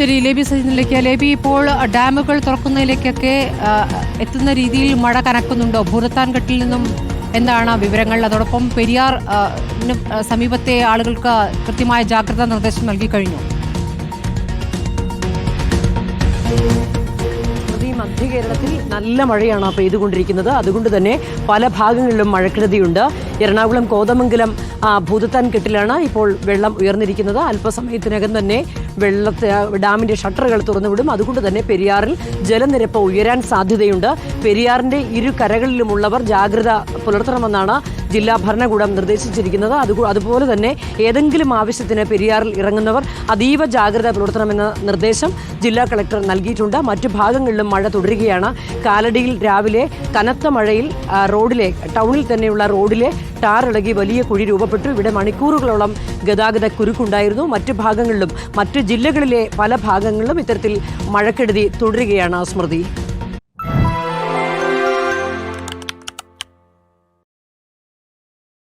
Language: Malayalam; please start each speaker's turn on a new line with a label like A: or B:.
A: ശരി ലേബി സജിനിലേക്ക് ലേബി ഇപ്പോൾ ഡാമുകൾ തുറക്കുന്നതിലേക്കൊക്കെ എത്തുന്ന രീതിയിൽ മഴ കനക്കുന്നുണ്ടോ? ഭൂതത്താൻകെട്ടിൽ നിന്നും എന്താണ് വിവരങ്ങൾ? അതോടൊപ്പം പെരിയാർ സമീപത്തെ ആളുകൾക്ക് കൃത്യമായ ജാഗ്രതാ നിർദ്ദേശം നൽകി കഴിഞ്ഞു.
B: കേരളത്തിൽ നല്ല മഴയാണ് പെയ്തുകൊണ്ടിരിക്കുന്നത്. അതുകൊണ്ട് തന്നെ പല ഭാഗങ്ങളിലും മഴക്കെടുതിയുണ്ട്. എറണാകുളം കോതമംഗലം ഭൂതത്താൻ കെട്ടിലാണ് ഇപ്പോൾ വെള്ളം ഉയർന്നിരിക്കുന്നത്. അല്പസമയത്തിനകം തന്നെ വെള്ളത്തെ ഡാമിന്റെ ഷട്ടറുകൾ തുറന്നുവിടും. അതുകൊണ്ട് തന്നെ പെരിയാറിൽ ജലനിരപ്പ് ഉയരാൻ സാധ്യതയുണ്ട്. പെരിയാറിന്റെ ഇരു കരകളിലുമുള്ളവർ ജാഗ്രത പുലർത്തണമെന്നാണ് ജില്ലാ ഭരണകൂടം നിർദ്ദേശിച്ചിരിക്കുന്നത്. അത് അതുപോലെ തന്നെ ഏതെങ്കിലും ആവശ്യത്തിന് പെരിയാറിൽ ഇറങ്ങുന്നവർ അതീവ ജാഗ്രത പുലർത്തണമെന്ന നിർദ്ദേശം ജില്ലാ കളക്ടർ നൽകിയിട്ടുണ്ട്. മറ്റു ഭാഗങ്ങളിലും മഴ തുടരുകയാണ്. കാലടിയിൽ രാവിലെ കനത്ത മഴയിൽ റോഡിലെ ടൗണിൽ തന്നെയുള്ള റോഡിലെ ടാർ ഇളകി വലിയ കുഴി രൂപപ്പെട്ടു. ഇവിടെ മണിക്കൂറുകളോളം ഗതാഗത കുരുക്കുണ്ടായിരുന്നു. മറ്റു ഭാഗങ്ങളിലും മറ്റു ജില്ലകളിലെ പല ഭാഗങ്ങളിലും ഇത്തരത്തിൽ മഴക്കെടുതി തുടരുകയാണ് സ്മൃതി.